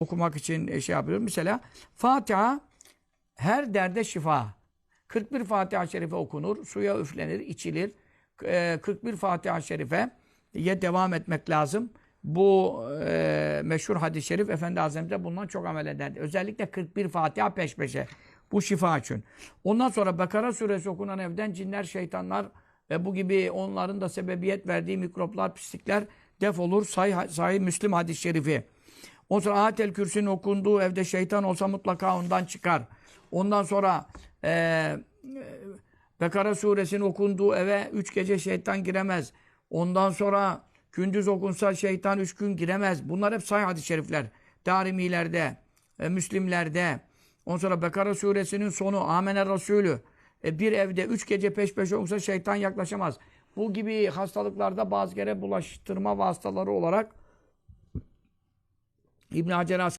okumak için şey yapıyorum. Mesela Fatiha her derde şifa. 41 Fatiha-i Şerife okunur, suya üflenir, içilir. Ee, 41 Fatiha-i Şerife ye devam etmek lazım. Bu e, meşhur hadis-i şerif Efendi Hazretleri bundan çok amel ederdi. Özellikle 41 Fatiha peş peşe. Bu şifa için. Ondan sonra Bakara suresi okunan evden cinler, şeytanlar ve bu gibi onların da sebebiyet verdiği mikroplar, pislikler defolur. Sahih, sahih Müslim hadis-i şerifi. Ondan sonra Ayetel Kürsi'nin okunduğu evde şeytan olsa mutlaka ondan çıkar. Ondan sonra e, Bekara suresinin okunduğu eve üç gece şeytan giremez. Ondan sonra gündüz okunsa şeytan üç gün giremez. Bunlar hep sahih hadis-i şerifler. Darimilerde, e, Müslimlerde. Ondan sonra Bekara suresinin sonu Amener Resulü. E, bir evde üç gece peş peşe okunsa şeytan yaklaşamaz. Bu gibi hastalıklarda bazı kere bulaştırma vasıtaları olarak Ibn Hajar asks,